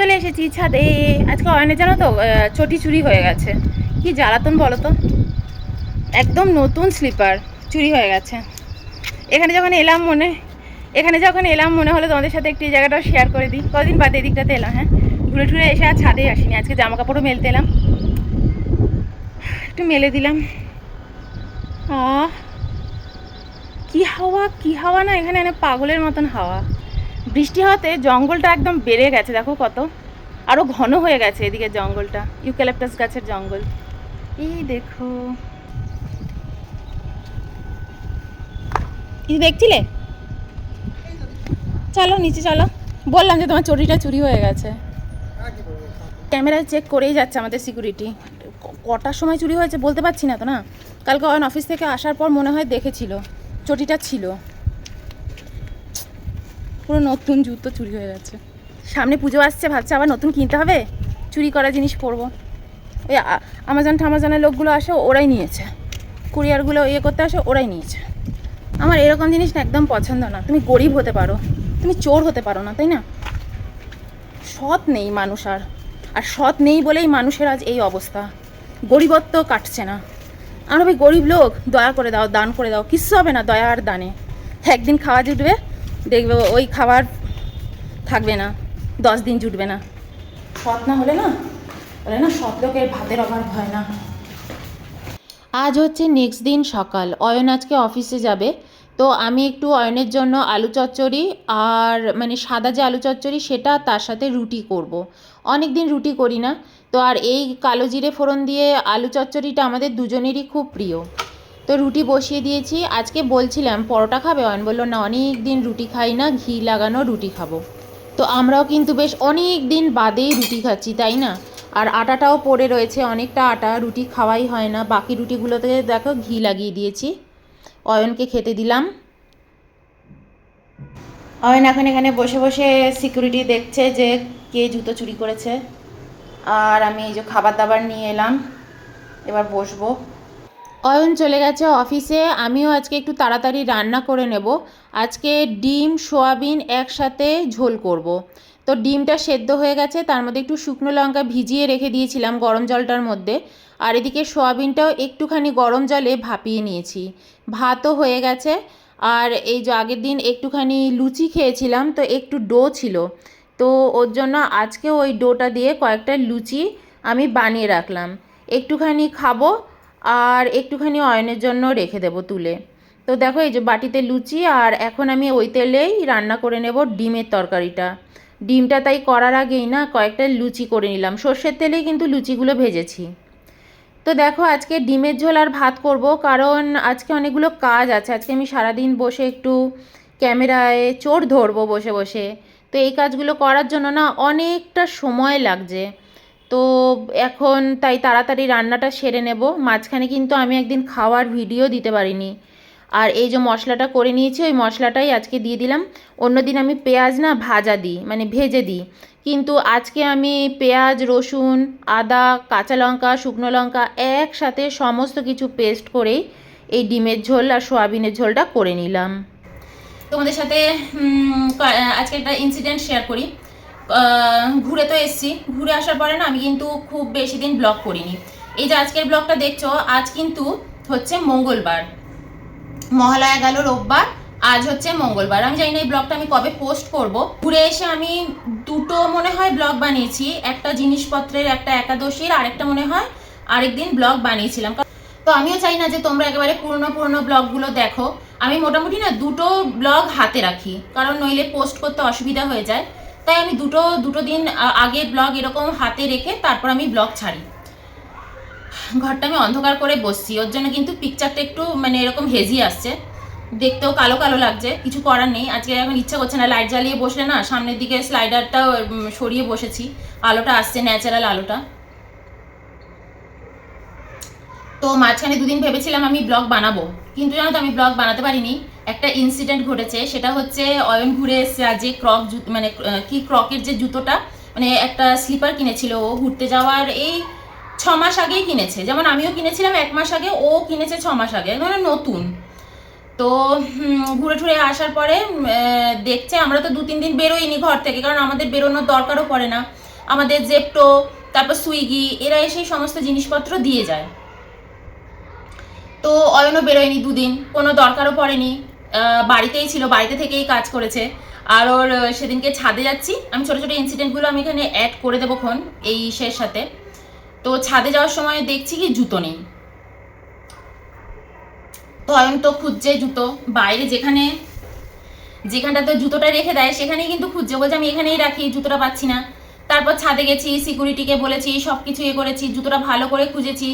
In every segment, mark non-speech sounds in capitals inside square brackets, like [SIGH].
চলে এসেছি, ছাদে। আজকে অয়নে জানো তো চটি চুরি হয়ে গেছে। কি জ্বালাতন বলো তো? একদম নতুন স্লিপার চুরি হয়ে গেছে। এখানে যখন এলাম মনে, এখানে যখন এলাম মনে হলো তোমাদের সাথে একটি এই জায়গাটা শেয়ার করে দিই। কদিন বাদে এদিকটাতে এলাম হ্যাঁ? ঘুরে টুরে এসে আর ছাদে আসিনি। আজকে জামা কাপড়ও মেলতে এলাম। একটু মেলে দিলাম। আহ! কি হাওয়া কি হাওয়া না এখানে পাগলের মতন হাওয়া। বৃষ্টি হওয়াতে জঙ্গলটা একদম বেড়ে গেছে দেখো কত। আরও ঘন হয়ে গেছে এদিকে জঙ্গলটা ইউক্যালিপটাস গাছের জঙ্গল। এই দেখো। কি দেখছিলে? চলো নিচে চলো। বললাম যে তোমার চুরিটা চুরি হয়ে গেছে। ক্যামেরায় চেক করেই যাচ্ছে আমাদের সিকিউরিটি। কটার সময় চুরি হয়েছে বলতে পারছি না তো না? কালকে অন অফিস থেকে আসার পর মনে হয় দেখেছিল চটিটা ছিল। পুরো নতুন জুতো চুরি হয়ে গেছে। সামনে পুজো আসছে, ভাবছে আবার নতুন কিনতে হবে? চুরি করা জিনিস পরবো। ওই আমাজন ঠামাজনের লোকগুলো আসে, ওরাই নিয়েছে। কুরিয়ারগুলো ইয়ে করতে আসে, ওরাই নিয়েছে। আমার এরকম জিনিস না একদম পছন্দ না। তুমি গরিব হতে পারো। তুমি চোর হতে পারো না, তাই না? সৎ নেই মানুষ আর। আর সৎ নেই বলেই মানুষের আজ এই অবস্থা। গরিবত্ব কাটছে না। আর ওই গরিব লোক, দয়া করে দাও, দান করে দাও। কিচ্ছু হবে না দয়া আর দানে। একদিন খাওয়া জুটবে দেখবে ওই খাবার থাকবে না, দশ দিন জুটবে না। সৎ না হলে না, বলে না, সৎ লোকের ভাতের অভাব হয় না। আজ হচ্ছে নেক্সট দিন সকাল। অয়ন আজকে অফিসে যাবে। তো আমি একটু অয়নের জন্য আলু চচ্চড়ি আর মানে সাদা যে আলু চচ্চড়ি, সেটা তার সাথে রুটি করব। অনেক দিন রুটি করি না। তো আর এই কালো জিরে ফোড়ন দিয়ে আলু চচ্চড়িটা আমাদের দুজনেরই খুব প্রিয়। তো রুটি বসিয়ে দিয়েছি। আজকে বলছিলাম, পরোটা খাবে? অয়ন বলল, না অনেক দিন রুটি খাই না, ঘি লাগানো রুটি খাব। তো আমরাও কিন্তু বেশ অনেক দিন বাদেই রুটি খাচ্ছি, তাই না? আর আটাটাও পড়ে রয়েছে, অনেকটা আটা রুটি খাওয়াই হয় না। বাকি রুটিগুলোতে দেখো, ঘি লাগিয়ে দিয়েছি। অয়নকে খেতে দিলাম। অয়ন এখন এখানে বসে বসে সিকিউরিটি দেখছে যে কে জুতো চুরি করেছে। আর আমি এই যে খাবার দাবার নিয়ে এলাম। এবার বসবো। অয়ন চলে গেছে অফিসে, আমিও আজকে একটু তাড়াতাড়ি রান্না করে নেব। আজকে ডিম, সোয়াবিন একসাথে ঝোল করব। তো ডিমটা সেদ্ধ হয়ে গেছে, তার মধ্যে একটু শুকনো লঙ্কা ভিজিয়ে রেখে দিয়েছিলাম গরম জলটার মধ্যে। আর এদিকে সোয়াবিনটাও একটুখানি গরম জলে ভাপিয়ে নিয়েছি। ভাতও হয়ে গেছে, আর এই যে আগের দিন একটুখানি লুচি খেয়েছিলাম, তো একটু ডো ছিল। তো ওর জন্য আজকে ওই ডোটা দিয়ে কয়েকটা লুচি আমি বানিয়ে রাখলাম। একটুখানি খাব আর একটুখানি অয়নের জন্য রেখে দেবো তুলে। তো দেখো এই যে বাটিতে লুচি আর এখন আমি ওই তেলেই রান্না করে নেব ডিমের তরকারিটা। ডিমটা তাই করার আগেই না কয়েকটা লুচি করে নিলাম। সর্ষের তেলেই কিন্তু লুচিগুলো ভেজেছি। তো দেখো আজকে ডিমের ঝোল আর ভাত করব কারণ আজকে অনেকগুলো কাজ আছে। আজকে আমি সারাদিন বসে একটু ক্যামেরায় চোর ধরবো বসে বসে। তো এই কাজগুলো করার জন্য না অনেকটা সময় লাগছে। তো এখন তাই তাড়াতাড়ি রান্নাটা সেরে নেব। মাঝখানে কিন্তু আমি একদিন খাওয়ার ভিডিও দিতে পারিনি। আর এই যে মশলাটা করে নিয়েছি, ওই মশলাটাই আজকে দিয়ে দিলাম। অন্যদিন আমি পেঁয়াজ না ভাজা দিই মানে ভেজে দিই। কিন্তু আজকে আমি পেঁয়াজ, রসুন, আদা, কাঁচা লঙ্কা, শুকনো লঙ্কা একসাথে সমস্ত কিছু পেস্ট করেই এই ডিমের ঝোল আর সোয়াবিনের ঝোলটা করে নিলাম। তোমাদের সাথে আজকে একটা ইনসিডেন্ট শেয়ার করি। ঘুরে তো এসছি। ঘুরে আসার পরে না আমি কিন্তু খুব বেশি দিন ব্লগ করিনি। এই যে আজকের ব্লগটা দেখছ, আজ কিন্তু হচ্ছে মঙ্গলবার। মহালয়া গেল রোববার, আজ হচ্ছে মঙ্গলবার। আমি জানি না এই ব্লগটা আমি কবে পোস্ট করব। ঘুরে এসে আমি দুটো মনে হয় ব্লগ বানিয়েছি। একটা জিনিসপত্রের, একটা একাদশীর, আরেকটা মনে হয় আরেকদিন ব্লগ বানিয়েছিলাম। তো আমিও চাই না যে তোমরা একেবারে পুরনো পুরনো ব্লগগুলো দেখো। আমি মোটামুটি না দুটো ব্লগ হাতে রাখি। কারণ নইলে পোস্ট করতে অসুবিধা হয়ে যায়। তাই আমি দুটো দুটো দিন আগে ব্লগ এরকম হাতে রেখে তারপর আমি ব্লগ ছাড়ি। ঘরটা আমি অন্ধকার করে বসছি, ওর জন্য কিন্তু পিকচারটা একটু মানে এরকম হেজি আসছে। দেখতেও কালো কালো লাগছে, কিছু করার নেই। আজকে এখন ইচ্ছা করছে না লাইট জ্বালিয়ে বসলে না, সামনের দিকে স্লাইডারটা সরিয়ে বসেছি। আলোটা আসছে ন্যাচারাল আলোটা। তো মাঝখানে দুদিন ভেবেছিলাম আমি ব্লগ বানাবো, কিন্তু জানো তো আমি ব্লগ বানাতে পারিনি। একটা ইনসিডেন্ট ঘটেছে, সেটা হচ্ছে অয়ন ঘুরে আজ যে ক্রক মানে কি ক্রকের যে জুতোটা মানে একটা স্লিপার কিনেছিল, ও ঘুরতে যাওয়ার এই ছ মাস আগেই কিনেছে। যেমন আমিও কিনেছিলাম, এক মাস আগে ও কিনেছে ছ মাস আগে মানে নতুন। তো ঘুরে টুরে আসার পরে দেখছে আমরা তো দু তিন দিন বেরোইনি ঘর থেকে, কারণ আমাদের বেরোনোর দরকারও পড়ে না। আমাদের জেপটো তারপর সুইগি এরা এসে সমস্ত জিনিসপত্র দিয়ে যায়। তো অয়নও বেরোয়নি দুদিন, কোনো দরকারও পড়েনি। বাড়িতেই ছিল, বাড়িতে থেকেই কাজ করেছে। আর ওর সেদিনকে ছাদে যাচ্ছি। আমি ছোটো ছোটো ইনসিডেন্টগুলো আমি এখানে অ্যাড করে দেবো খন এই ইসের সাথে। তো ছাদে যাওয়ার সময় দেখছি কি জুতো নেই। তো অয়ন তো খুঁজছে জুতো। বাইরে যেখানে, যেখানটাতে জুতোটা রেখে দেয়, সেখানেই কিন্তু খুঁজছে। বলছে, আমি এখানেই রাখি, জুতোটা পাচ্ছি না। তারপর ছাদে গেছি সিকিউরিটিকে বলেছি সব কিছু ইয়ে করেছি, জুতোটা ভালো করে খুঁজেছি।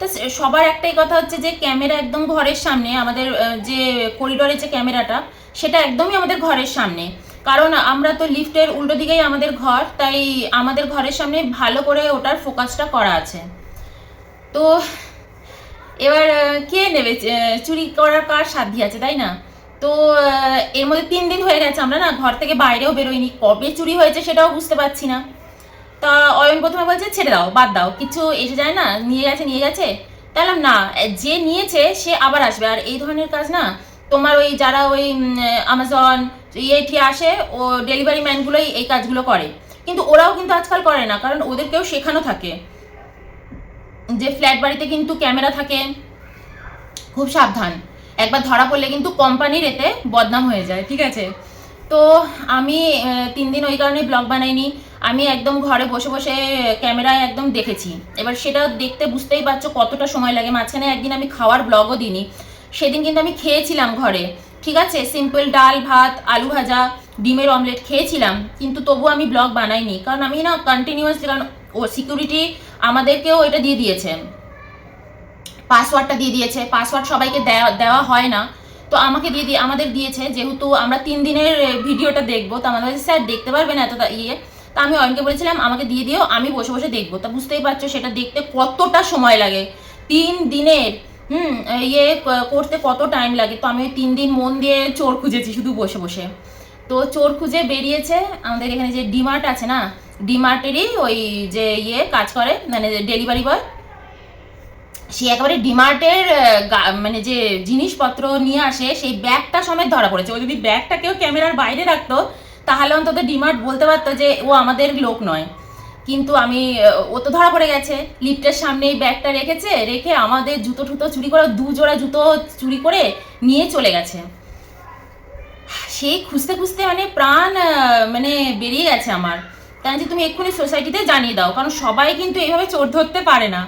তো সবার একটাই কথা হচ্ছে যে ক্যামেরা একদম ঘরের সামনে, আমাদের যে করিডোরের যে ক্যামেরাটা, সেটা একদমই আমাদের ঘরের সামনে। কারণ আমরা তো লিফটের উল্টো দিকেই আমাদের ঘর, তাই আমাদের ঘরের সামনে ভালো করে ওটার ফোকাসটা করা আছে। তো এবার কে নেবে? চুরি করার কার সাধ্যি আছে, তাই না? তো এর মধ্যে তিন দিন হয়ে গেছে আমরা না ঘর থেকে বাইরেও বেরোইনি। কবে চুরি হয়েছে সেটাও বুঝতে পারছি না। তা অয়ন প্রথমে বলছে, ছেড়ে দাও, বাদ দাও, কিছু এসে যায় না, নিয়ে গেছে নিয়ে গেছে? তাহলে না, যে নিয়েছে, সে আবার আসবে। আর এই ধরনের কাজ না, তোমার ওই যারা ওই আমাজন ইয়ে ঠিয়ে আসে, ও ডেলিভারি ম্যানগুলোই এই কাজগুলো করে। কিন্তু ওরাও কিন্তু আজকাল করে না, কারণ ওদেরকেও শেখানো থাকে। যে ফ্ল্যাট বাড়িতে কিন্তু ক্যামেরা থাকে, খুব সাবধান। একবার ধরা পড়লে কিন্তু কোম্পানির এতে বদনাম হয়ে যায়, ঠিক আছে? তো আমি তিন দিন ওই কারণে ব্লগ বানাইনি। আমি একদম ঘরে বসে বসে ক্যামেরায় একদম দেখেছি। এবার সেটা দেখতে বুঝতেই পারছ কতটা সময় লাগে। মাঝখানে একদিন আমি খাওয়ার ব্লগও দিইনি। সেদিন কিন্তু আমি খেয়েছিলাম ঘরে। ঠিক আছে? সিম্পল ডাল, ভাত, আলু ভাজা, ডিমের অমলেট খেয়েছিলাম। কিন্তু তবু আমি ব্লগ বানাইনি। কারণ আমি না কন্টিনিউয়াসলি কারণ ও সিকিউরিটি আমাদেরকেও এটা দিয়ে দিয়েছে। পাসওয়ার্ডটা দিয়ে দিয়েছে। পাসওয়ার্ড সবাইকে দেওয়া দেওয়া হয় না। তো আমাকে দিয়ে দিয়ে, আমাদের দিয়েছে। যেহেতু আমরা তিন দিনের ভিডিওটা দেখব, তো আমাদের স্যার দেখতে পারবেন এত ইয়ে। তা আমি অয়নকে বলেছিলাম, আমাকে দিয়ে দিও, আমি বসে বসে দেখব। তা বুঝতেই পারছ, সেটা দেখতে কতটা সময় লাগে। তিন দিনের, হুম ইয়ে করতে কত টাইম লাগে? তো আমি তিন দিন মন দিয়ে চোর খুঁজেছি, শুধু বসে বসে। তো চোর খুঁজে বেরিয়েছে আমাদের এখানে যে ডিমার্ট আছে না? ডিমার্টেরই ওই যে ইয়ে কাজ করে মানে ডেলিভারি বয় সে একেবারে ডিমার্টের মানে যে জিনিসপত্র নিয়ে আসে, সেই ব্যাগটা সমেত ধরা পড়েছে। ও যদি ব্যাগটা কেউ ক্যামেরার বাইরে রাখতো তাহলে অন্তত ডিমার্ট বলতে পারতো যে ও আমাদের লোক নয়। কিন্তু আমি ও তো ধরা পড়ে গেছে। লিফটের সামনে এই ব্যাগটা রেখেছে, রেখে আমাদের জুতো ঠুতো চুরি করে, দু জোড়া জুতো চুরি করে নিয়ে চলে গেছে। সেই খুঁজতে খুঁজতে মানে প্রাণ মানে বেরিয়ে গেছে আমার। তাই যে তুমি এক্ষুনি সোসাইটিতে জানিয়ে দাও, কারণ সবাই কিন্তু এইভাবে চোর ধরতে পারে না।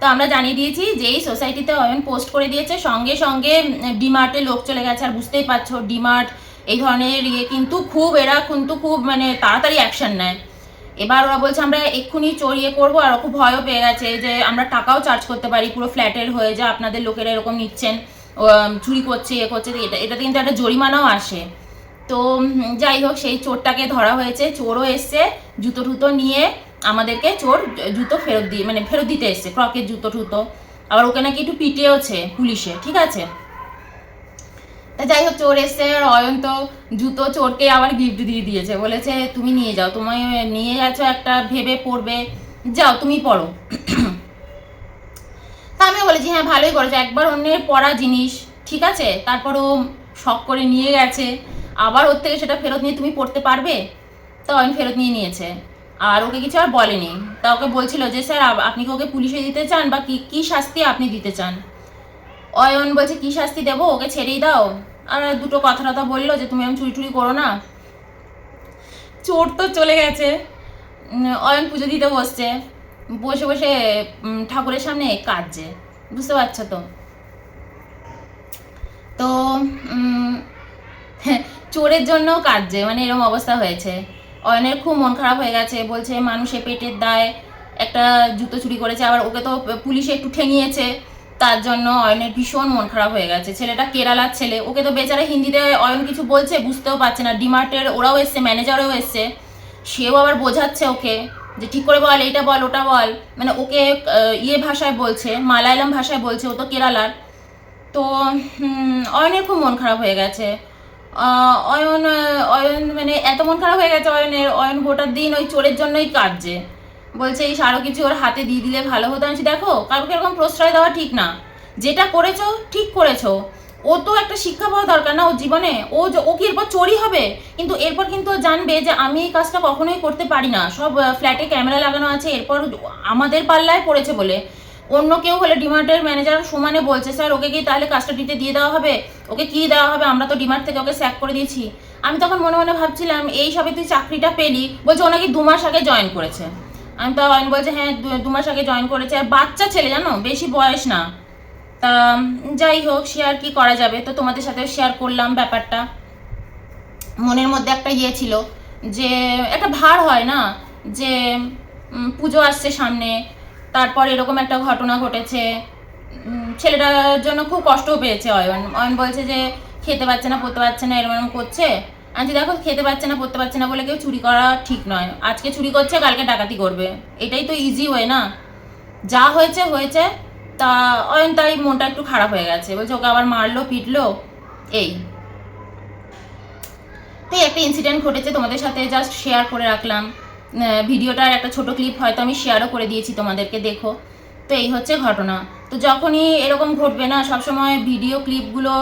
তো আমরা জানিয়ে দিয়েছি যে এই সোসাইটিতে অয়ন পোস্ট করে দিয়েছে। সঙ্গে সঙ্গে ডিমার্টে লোক চলে গেছে, আর বুঝতেই পারছ, ডিমার্ট এই ধরনের ইয়ে কিন্তু খুব, এরা কিন্তু খুব মানে তাড়াতাড়ি অ্যাকশন নেয়। এবার ওরা বলছে, আমরা এক্ষুনি চোর ইয়ে করব। আর খুব ভয়ও পেয়ে গেছে যে, আমরা টাকাও চার্জ করতে পারি, পুরো ফ্ল্যাটের হয়ে যে, আপনাদের লোকেরা এরকম নিচ্ছেন চুরি করছে ইয়ে করছে। এটা, এটাতে কিন্তু একটা জরিমানাও আসে। তো যাই হোক, সেই চোরটাকে ধরা হয়েছে। চোরও এসছে, জুতো টুতো নিয়ে আমাদেরকে চোর জুতো ফেরত দিয়ে মানে ফেরত দিতে এসছে ক্রকের জুতো টুতো। আবার ওকে নাকি একটু পিটেওছে পুলিশে, ঠিক আছে? তা যাই হোক, চোর এসছে অয়ন তো জুতো চোরকে আবার গিফট দিয়ে দিয়েছে। বলেছে, তুমি নিয়ে যাও, তোমায় নিয়ে গেছো একটা, ভেবে পড়বে। যাও, তুমি পড়ো। তা আমিও বলেছি হ্যাঁ ভালোই করেছ। একবার অন্যের পড়া জিনিস, ঠিক আছে? তারপর ও শখ করে নিয়ে গেছে। আবার ওর থেকে সেটা ফেরত নিয়ে তুমি পড়তে পারবে? তো অয়ন ফেরত নিয়ে নিয়েছে। আর ওকে কিছু আর বলেনি। তা ওকে বলছিল যে, স্যার আপনি কি ওকে পুলিশে দিতে চান? বা কি কি শাস্তি আপনি দিতে চান? অয়ন বলছে, কি শাস্তি দেবো? ওকে ছেড়েই দাও। আর দুটো কথা টথা বলল যে, তুমি আমি চুরি টুরি করো না। চোর তো চলে গেছে। অয়ন পুজো দিতে বসছে। বসে বসে ঠাকুরের সামনে কাঁদছে। বুঝতে পারছ তো? তো [LAUGHS] চোরের জন্য কাঁদছে। মানে এরকম অবস্থা হয়েছে। অয়নের খুব মন খারাপ হয়ে গেছে। বলছে মানুষে পেটের দায়। একটা জুতো চুরি করেছে। আবার ওকে তো পুলিশে একটু ঠেঙিয়েছে। তার জন্য অয়নের ভীষণ মন খারাপ হয়ে গেছে। ছেলেটা কেরালার ছেলে। ওকে তো বেচারা হিন্দিতে অয়ন কিছু বলছে, বুঝতেও পারছে না। ডিমার্টের ওরাও এসছে, ম্যানেজারও এসছে। সেও আবার বোঝাচ্ছে ওকে যে, ঠিক করে বল, এইটা বল, ওটা বল। মানে ওকে ইয়ে ভাষায় বলছে, মালায়ালাম ভাষায় বলছে, ও তো কেরালার। তো অয়নের খুব মন খারাপ হয়ে গেছে। অয়ন অয়ন মানে এত মন খারাপ হয়ে গেছে অয়নের। অয়ন গোটার দিন ওই চোরের জন্যই কাটছে বলছে এই আরও কিছু ওর হাতে দিয়ে দিলে ভালো হতো। আমি দেখো, কাউকে এরকম প্রশ্রয় দেওয়া ঠিক না। যেটা করেছ, ঠিক করেছ। ও তো একটা শিক্ষা পাওয়া দরকার না ও জীবনে। ও ও কি এরপর চোরই হবে? কিন্তু এরপর কিন্তু জানবে যে, আমি এই কাজটা কখনোই করতে পারি না। সব ফ্ল্যাটে ক্যামেরা লাগানো আছে। এরপর আমাদের পাল্লায় পড়েছে বলে। অন্য কেউ হলে ডিমার্টের ম্যানেজার সমানে বলছে, স্যার, ওকে কি তাহলে কাজটা দিতে দিয়ে দেওয়া হবে? ওকে কি দেওয়া হবে? আমরা তো ডিমার্ট থেকে ওকে স্যাক করে দিয়েছি। আমি তখন মনে মনে ভাবছিলাম, এই সবে তুই চাকরিটা পেলি। বলছে, ও নাকি দু মাস আগে জয়েন করেছে। আমি তো অয়ন বলছে হ্যাঁ দু- মাস আগে জয়েন করেছে। আর বাচ্চা ছেলে, জানো? বেশি বয়স না। তা, যাই হোক শেয়ার কি করা যাবে? তো তোমাদের সাথে শেয়ার করলাম ব্যাপারটা। মনের মধ্যে একটা ইয়ে ছিল যে, একটা ভার হয় না? যে পুজো আসছে সামনে, তারপর এরকম একটা ঘটনা ঘটেছে। ছেলেটার জন্য খুব কষ্টও পেয়েছে অয়ন অয়ন বলছে যে, খেতে পাচ্ছে না, পড়তে পারছে না এরকম করছে। আজ দেখো, খেতে পাচ্ছে না, পড়তে পারছে না বলে কেউ চুরি করা ঠিক নয়। আজকে চুরি করছে, কালকে ডাকাতি করবে। এটাই তো ইজি ওয়ে না? যা হয়েছে হয়েছে। তা, অয়ন, তাই মনটা একটু খারাপ হয়ে গেছে। বলছে, ওকে আবার মারলো, পিটলো। এই। তো একটা ইনসিডেন্ট ঘটেছে, তোমাদের সাথে জাস্ট শেয়ার করে রাখলাম। ভিডিওটার একটা ছোট ক্লিপ হয়তো আমি শেয়ারও করে দিয়েছি তোমাদেরকে, দেখো। তো এই হচ্ছে ঘটনা। তো যখনই এরকম ঘটবে না, সবসময় ভিডিও ক্লিপগুলো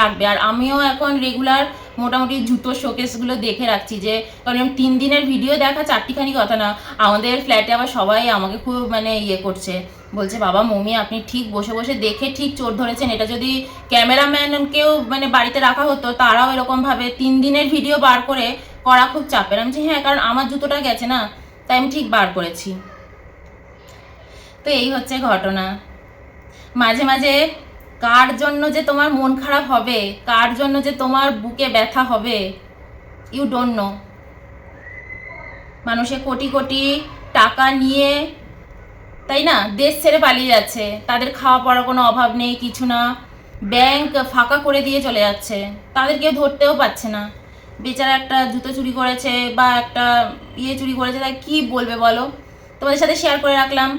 রাখবে। আর আমিও এখন রেগুলার মোটামুটি জুতো শোকেসগুলো দেখে রাখছি যে, কারণ তিন দিনের ভিডিও দেখা চারটিখানি কথা না, আমাদের ফ্ল্যাটে আবার সবাই আমাকে খুব মানে ইয়ে করছে। বলছে, বাবা, মমি, আপনি ঠিক বসে বসে দেখে ঠিক চোর ধরেছেন। এটা যদি ক্যামেরাম্যানকেও মানে বাড়িতে রাখা হতো, তারাও এরকমভাবে তিন দিনের ভিডিও বার করে করা খুব চাপের। আমি হ্যাঁ কারণ আমার জুতোটা গেছে না, তাই আমি ঠিক বার করেছি। তো এই হচ্ছে ঘটনা। মাঝে মাঝে কার জন্য যে তোমার মন খারাপ হবে? কার জন্য যে তোমার বুকে ব্যথা হবে? ইউ ডোন্ট নো মানুষে কোটি কোটি টাকা নিয়ে, তাই না? দেশ ছেড়ে পালিয়ে যাচ্ছে। তাদের খাওয়া পড়ার কোনো অভাব নেই, কিছু না। ব্যাংক ফাঁকা করে দিয়ে চলে যাচ্ছে। তাদের কেউ ধরতেও পারছে না। বেচারা একটা জুতো চুরি করেছে বা একটা ইয়ে চুরি করেছে, তাই কি বলবে বলো? তোমাদের সাথে শেয়ার করে রাখলাম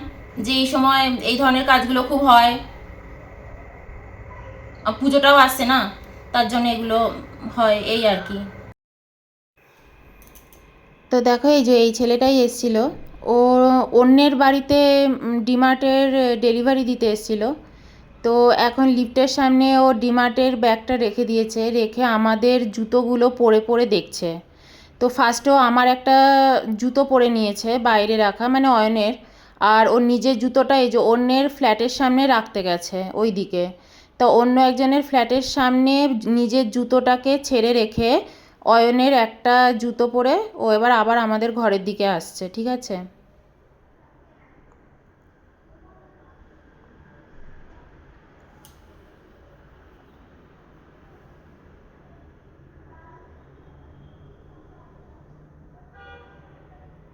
যে এই সময় এই ধরনের কাজগুলো খুব হয়। পুজোটাও আসছে না, তার জন্য এগুলো হয় এই আর কি। তো দেখো এই যে এই ছেলেটাই এসছিল। ও অন্যের বাড়িতে ডিমার্টের ডেলিভারি দিতে এসছিল। তো এখন লিফটের সামনে ও ডিমার্টের ব্যাগটা রেখে দিয়েছে, রেখে আমাদের জুতোগুলো পরে পরে দেখছে। তো ফার্স্টেও আমার একটা জুতো পরে নিয়েছে, বাইরে রাখা মানে অয়নের। আর ওর নিজের জুতোটা এই যে অন্যের ফ্ল্যাটের সামনে রাখতে গেছে ওই দিকে তো অন্য একজনের ফ্ল্যাটের সামনে নিজের জুতোটাকে ছেড়ে রেখে অয়নের একটা জুতো পরে ও এবার আবার আমাদের ঘরের দিকে আসছে, ঠিক আছে?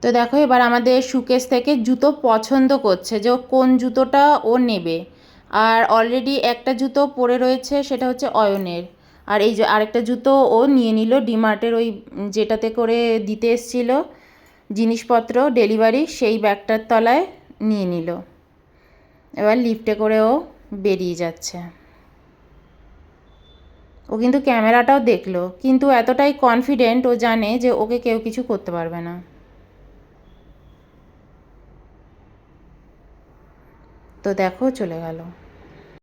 তো দেখো এবার আমাদের সুকেশ থেকে জুতো পছন্দ করছে যে কোন জুতোটা ও নেবে। আর অলরেডি একটা জুতো পরে রয়েছে, সেটা হচ্ছে অয়নের। আর এই যে আরেকটা জুতো ও নিয়ে নিল ডিমার্টের ওই যেটাতে করে দিতে এসছিল জিনিসপত্র ডেলিভারি সেই ব্যাগটার তলায় নিয়ে নিল। এবার লিফটে করে ও বেরিয়ে যাচ্ছে। ও কিন্তু ক্যামেরাটাও দেখল, কিন্তু এতটাই কনফিডেন্ট ও জানে যে ওকে কেউ কিছু করতে পারবে না। তো দেখো, চলে গেল।